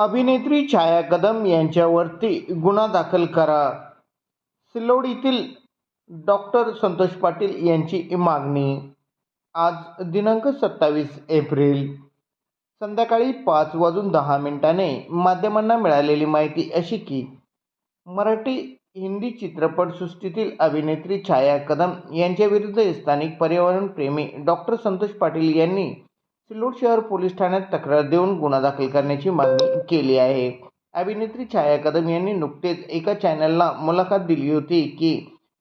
अभिनेत्री छाया कदम यांच्यावरती गुन्हा दाखल करा. सिल्लोडीतील डॉक्टर संतोष पाटील यांची मागणी. आज दिनांक सत्तावीस एप्रिल. संध्याकाळी पाच वाजून दहा मिनिटाने माध्यमांना मिळालेली माहिती अशी की मराठी हिंदी चित्रपटसृष्टीतील अभिनेत्री छाया कदम यांच्याविरुद्ध स्थानिक पर्यावरणप्रेमी डॉक्टर संतोष पाटील यांनी सिल्लोड शहर पोलीस ठाण्यात तक्रार देऊन गुन्हा दाखल करण्याची मागणी केली आहे. अभिनेत्री छाया कदम यांनी नुकतेच एका चॅनलला मुलाखत दिली होती की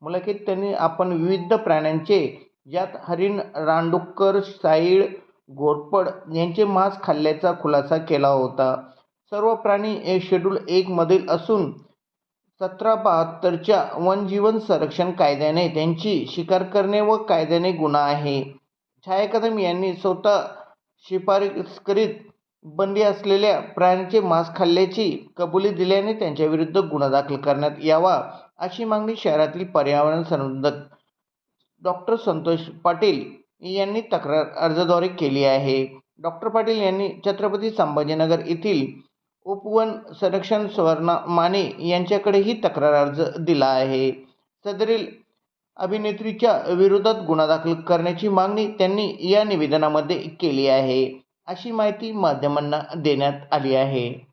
मुलाखतीत त्यांनी आपण विविध प्राण्यांचे यात हरिण रानडुक्कर साईळ घोरपड यांचे मांस खाल्ल्याचा खुलासा केला होता. सर्व प्राणी हे शेड्यूल एकमधील असून सतरा बहात्तरच्या वनजीवन संरक्षण कायद्याने त्यांची शिकार करणे व कायद्याने गुन्हा आहे. छाया कदम यांनी स्वतः शिफारस करीत बंदी असलेल्या प्राण्यांचे मांस खाल्ल्याची कबुली दिल्याने त्यांच्याविरुद्ध गुन्हा दाखल करण्यात यावा अशी मागणी शहरातील पर्यावरण संवर्धक डॉक्टर संतोष पाटील यांनी तक्रार अर्जाद्वारे केली आहे. डॉक्टर पाटील यांनी छत्रपती संभाजीनगर येथील उपवन संरक्षण सुवर्णा माने यांच्याकडेही तक्रार अर्ज दिला आहे. सदरील अभिनेत्रीच्या विरोधात गुन्हा दाखल करण्याची मागणी त्यांनी या निवेदनामध्ये केली आहे. अशी माहिती माध्यमांना देण्यात आली आहे.